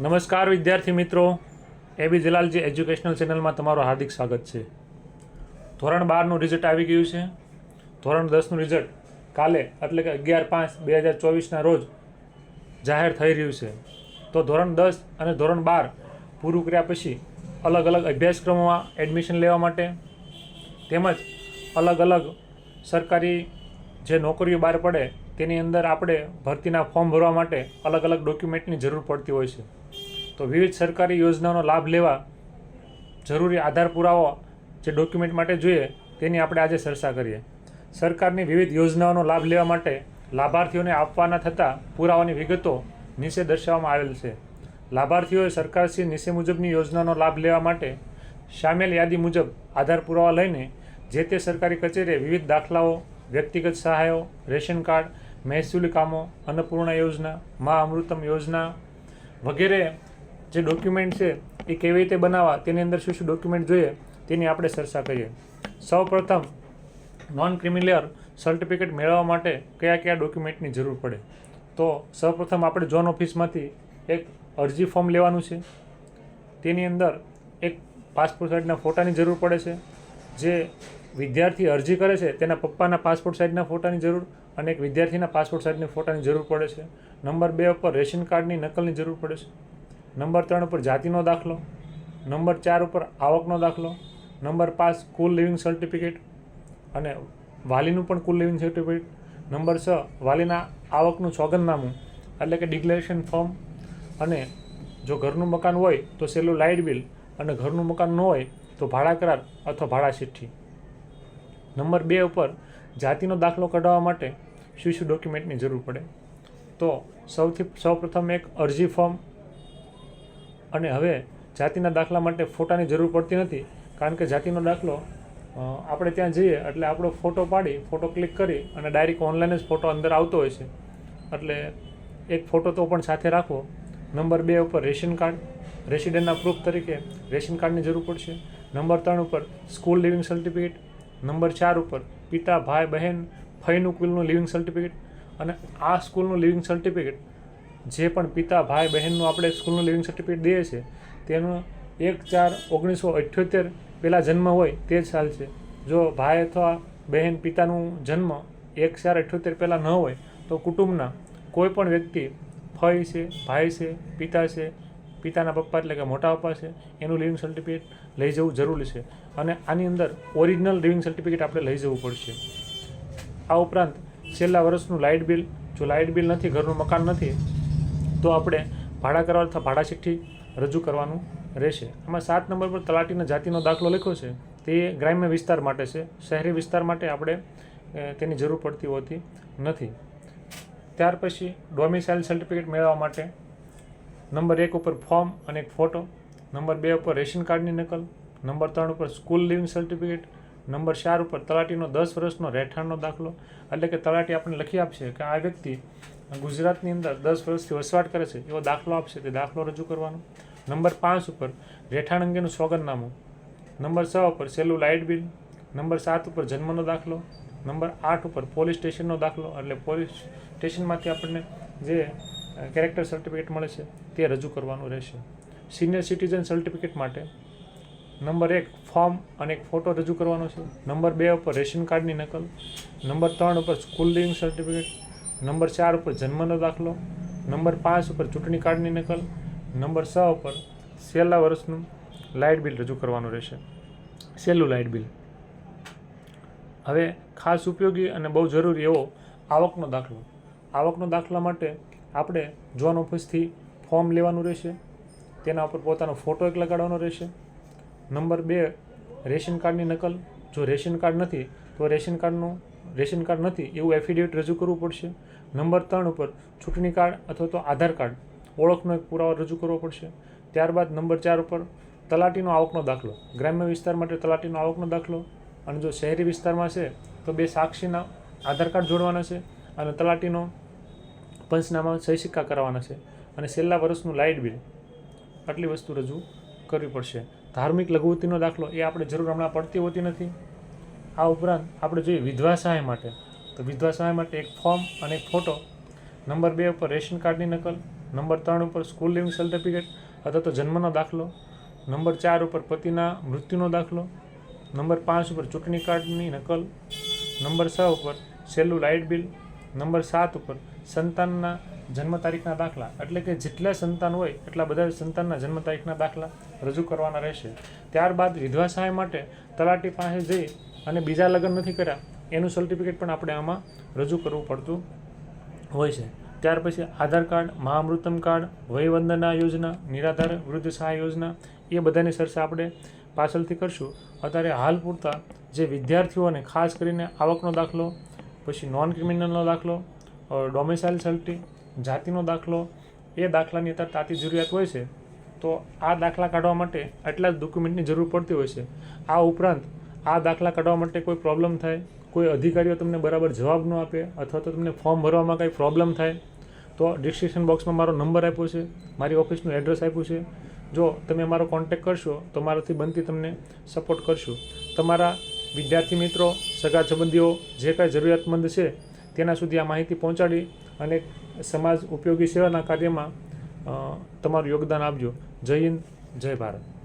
નમસ્કાર વિદ્યાર્થી મિત્રો. એબી જલાલજી એજ્યુકેશનલ ચેનલમાં તમારું હાર્દિક સ્વાગત છે. ધોરણ બારનું રિઝલ્ટ આવી ગયું છે. ધોરણ દસનું રિઝલ્ટ કાલે એટલે કે અગિયાર પાંચ બે હજાર ચોવીસના રોજ જાહેર થઈ રહ્યું છે. તો ધોરણ દસ અને ધોરણ બાર પૂરું કર્યા પછી અલગ અલગ અભ્યાસક્રમોમાં એડમિશન લેવા માટે તેમજ અલગ અલગ સરકારી જે નોકરીઓ બહાર પડે તેની અંદર આપણે ભરતીના ફોર્મ ભરવા માટે અલગ અલગ ડોક્યુમેન્ટની જરૂર પડતી હોય છે. તો વિવિધ સરકારી યોજનાનો લાભ લેવા જરૂરી આધાર પુરાવો જે ડોક્યુમેન્ટ માટે જોઈએ તેની આપણે આજે ચર્ચા કરીએ. સરકારની વિવિધ યોજનાઓનો લાભ લેવા માટે લાભાર્થીઓને આપવાના થતા પુરાવાની વિગતો નીચે દર્શાવવામાં આવેલ છે. લાભાર્થીઓએ સરકારશ્રી નીચે મુજબની યોજનાનો લાભ લેવા માટે સામેલ યાદી મુજબ આધાર પુરાવા લઈને જે તે સરકારી કચેરીએ વિવિધ દાખલાઓ, વ્યક્તિગત સહાયો, રેશન કાર્ડ, મહેસૂલી કામો, અન્નપૂર્ણા યોજના, મા અમૃતમ યોજના વગેરે જે ડોક્યુમેન્ટ છે, એ કેવી રીતે બનાવવા, તેની અંદર શું શું ડોક્યુમેન્ટ જોઈએ, તેની આપણે ચર્ચા કરીએ. સૌપ્રથમ નોન ક્રિમિલિયર સર્ટિફિકેટ મેળવવા માટે કયા કયા ડોક્યુમેન્ટની જરૂર પડે? તો સૌપ્રથમ આપણે જોન ઓફિસમાંથી એક અરજી ફોર્મ લેવાનું છે. તેની અંદર એક પાસપોર્ટ સાઇઝના ફોટાની જરૂર પડે છે. જે વિદ્યાર્થી અરજી કરે છે, તેના પપ્પાના પાસપોર્ટ સાઇઝના ફોટાની જરૂર અને એક વિદ્યાર્થીના પાસપોર્ટ સાઇઝની ફોટાની જરૂર પડે છે. નંબર બે ઉપર રેશન કાર્ડની નકલની જરૂર પડે છે. નંબર ત્રણ ઉપર જાતિનો દાખલો, નંબર ચાર ઉપર આવકનો દાખલો, નંબર પાંચ કુલ લિવિંગ સર્ટિફિકેટ અને વાલીનું પણ કુલ લિવિંગ સર્ટિફિકેટ, નંબર છ વાલીના આવકનું સોગંદનામું, એટલે કે ડિક્લેરેશન ફોર્મ અને જો ઘરનું મકાન હોય તો છેલ્લું લાઇટ બિલ અને ઘરનું મકાન ન હોય તો ભાડા કરાર અથવા ભાડા ચિઠ્ઠી. નંબર બે ઉપર જાતિનો દાખલો કઢાવવા માટે શું શું ડોક્યુમેન્ટની જરૂર પડે? તો સૌથી સૌપ્રથમ એક અરજી ફોર્મ અને હવે જાતિના દાખલા માટે ફોટાની જરૂર પડતી નથી, કારણ કે જાતિનો દાખલો આપણે ત્યાં જઈએ એટલે આપણો ફોટો પાડી, ફોટો ક્લિક કરી અને ડાયરેક્ટ ઓનલાઈન જ ફોટો અંદર આવતો હોય છે. એટલે એક ફોટો તો પણ સાથે રાખવો. નંબર બે ઉપર રેશન કાર્ડ, રેસિડેન્ટના પ્રૂફ તરીકે રેશન કાર્ડની જરૂર પડશે. નંબર ત્રણ ઉપર સ્કૂલ લિવિંગ સર્ટિફિકેટ નંબર ચાર ઉપર પિતા, ભાઈ, બહેન, ફઈનું કુલનું લિવિંગ સર્ટિફિકેટ અને આ સ્કૂલનું લિવિંગ સર્ટિફિકેટ જે પણ પિતા, ભાઈ, બહેનનું આપણે સ્કૂલનું લિવિંગ સર્ટિફિકેટ દઈએ છીએ, તેનું એક ચાર ઓગણીસો અઠ્યોતેર પહેલાં જન્મ હોય તે જ ચાલશે જો ભાઈ અથવા બહેન પિતાનું જન્મ એક ચાર અઠ્યોતેર પહેલાં ન હોય, તો કુટુંબના કોઈ પણ વ્યક્તિ ફઈ છે, ભાઈ છે, પિતા છે, પિતાના પપ્પા એટલે કે મોટા પપ્પા છે, એનું લિવિંગ સર્ટિફિકેટ લઈ જવું જરૂરી છે. અને આની અંદર ઓરિજિનલ લિવિંગ સર્ટિફિકેટ આપણે લઈ જવું પડશે. આ ઉપરાંત છેલ્લા વર્ષનું લાઇટ બિલ જો લાઇટ બિલ નથી, ઘરનું મકાન નથી તો આપણે ભાડા કરવા ભાડા ચિઠ્ઠી રજૂ કરવાનું રહેશે. આમાં સાત નંબર પર તલાટીના જાતિનો દાખલો લખ્યો છે. તે ગ્રામ્ય વિસ્તાર માટે છે. શહેરી વિસ્તાર માટે આપણે તેની જરૂર પડતી હોતી નથી. ત્યાર પછી ડોમિસાઇલ સર્ટિફિકેટ મેળવવા માટે નંબર એક ઉપર ફોર્મ અને એક ફોટો નંબર બે ઉપર રેશન કાર્ડની નકલ, નંબર ત્રણ ઉપર સ્કૂલ લિવિંગ સર્ટિફિકેટ નંબર ચાર ઉપર તલાટીનો દસ વર્ષનો રહેઠાણનો દાખલો, એટલે કે તલાટી આપણને લખી આપશે કે આ વ્યક્તિ ગુજરાતની અંદર દસ વર્ષથી વસવાટ કરે છે, એવો દાખલો આપશે, તે દાખલો રજૂ કરવાનો. નંબર પાંચ ઉપર રહેઠાણ અંગેનું સોગંદનામું. નંબર છ ઉપર છેલ્લું લાઇટ બિલ. નંબર સાત ઉપર જન્મનો દાખલો. નંબર આઠ ઉપર પોલીસ સ્ટેશનનો દાખલો, એટલે પોલીસ સ્ટેશનમાંથી આપણને જે કેરેક્ટર સર્ટિફિકેટ મળે છે, તે રજૂ કરવાનું રહેશે. સિનિયર સિટીઝન સર્ટિફિકેટ માટે નંબર એક ફોર્મ અને એક ફોટો રજૂ કરવાનો છે. નંબર બે ઉપર રેશન કાર્ડની નકલ. નંબર ત્રણ ઉપર સ્કૂલ લિવિંગ સર્ટિફિકેટ. નંબર ચાર ઉપર જન્મનો દાખલો. નંબર પાંચ ઉપર ચૂંટણી કાર્ડની નકલ. નંબર છ ઉપર છેલ્લા વર્ષનું લાઇટ બિલ રજૂ કરવાનું રહેશે. છેલ્લું લાઇટ બિલ. હવે ખાસ ઉપયોગી અને બહુ જરૂરી એવો આવકનો દાખલો. આવકનો દાખલા માટે આપણે જોન ઓફિસથી ફોર્મ લેવાનું રહેશે. તેના ઉપર પોતાનો ફોટો એક લગાડવાનો રહેશે. નંબર બે, રેશન કાર્ડની નકલ. જો રેશન કાર્ડ નથી, તો રેશન કાર્ડનું, રેશન કાર્ડ નથી, એવું એફિડેવિટ રજૂ કરવું પડશે. નંબર ત્રણ ઉપર, ચૂંટણી કાર્ડ અથવા તો આધાર કાર્ડ, ઓળખનો એક પુરાવો રજૂ કરવો પડશે. ત્યારબાદ નંબર ચાર ઉપર, તલાટીનો આવકનો દાખલો. ગ્રામ્ય વિસ્તાર માટે તલાટીનો આવકનો દાખલો. અને જો શહેરી વિસ્તારમાં છે, તો બે સાક્ષીના આધાર કાર્ડ જોડવાના છે અને તલાટીનો પંચનામા સહી સિક્કા કરાવવાના છે. અને છેલ્લા વર્ષનું લાઇટ બિલ. આટલી વસ્તુ રજૂ કરવી પડશે. ધાર્મિક લઘુવતીનો દાખલો એ આપણે જરૂર હમણાં પડતી હોતી નથી. આ ઉપરાંત આપણે જોઈએ વિધવા સહાય માટે. તો વિધવા સહાય માટે એક ફોર્મ અને એક ફોટો. નંબર બે ઉપર રેશન કાર્ડની નકલ. નંબર ત્રણ ઉપર સ્કૂલ લિવિંગ સર્ટિફિકેટ અથવા તો જન્મનો દાખલો. નંબર ચાર ઉપર પતિના મૃત્યુનો દાખલો. નંબર પાંચ ઉપર ચૂંટણી કાર્ડની નકલ. નંબર છ ઉપર છેલ્લું લાઇટ બિલ. નંબર સાત ઉપર સંતાનના જન્મ તારીખના દાખલા. એટલે કે જેટલા સંતાન હોય એટલા બધા સંતાનના જન્મ તારીખના દાખલા. રજૂ કરવાના રહેશે. ત્યારબાદ વિધવા સહાય માટે તલાટી પાસે જઈ અને બીજા લગ્ન નથી કર્યા, એનું સર્ટિફિકેટ પણ આપણે આમાં રજૂ કરવું પડતું હોય છે. ત્યાર પછી આધાર કાર્ડ, મહામૃતમ કાર્ડ, વયવંદના યોજના, નિરાધાર વૃદ્ધ સહાય યોજના, એ બધાની સરસે આપણે પાછળથી કરશું. અત્યારે હાલ પૂરતા જે વિદ્યાર્થીઓને ખાસ કરીને આવકનો દાખલો, પછી નોન ક્રિમિનલનો દાખલો ડોમિસાઇલ સર્ટી જાતિનો દાખલો, એ દાખલાની અત્યારે તાતી જરૂરિયાત હોય છે. તો આ દાખલા કાઢવા માટે આટલા જ ડોક્યુમેન્ટની જરૂર પડતી હોય છે. આ ઉપરાંત આ દાખલા કાઢવા માટે કોઈ પ્રોબ્લેમ થાય, કોઈ અધિકારીઓ તમને બરાબર જવાબ ન આપે અથવા તો તમને ફોર્મ ભરવામાં કંઈ પ્રોબ્લેમ થાય, તો ડિસ્ક્રિપ્શન બોક્સમાં મારો નંબર આપ્યો છે, મારી ઓફિસનું એડ્રેસ આપ્યું છે. જો તમે મારો કોન્ટેક કરશો, તો મારાથી બનતી તમને સપોર્ટ કરશું. તમારા વિદ્યાર્થી મિત્રો, સગા સંબંધીઓ, જે કાંઈ જરૂરિયાતમંદ છે, તેના સુધી આ માહિતી પહોંચાડી અને સમાજ ઉપયોગી સેવાના કાર્યમાં તમારું યોગદાન આપજો. જય હિન્દ જય ભારત.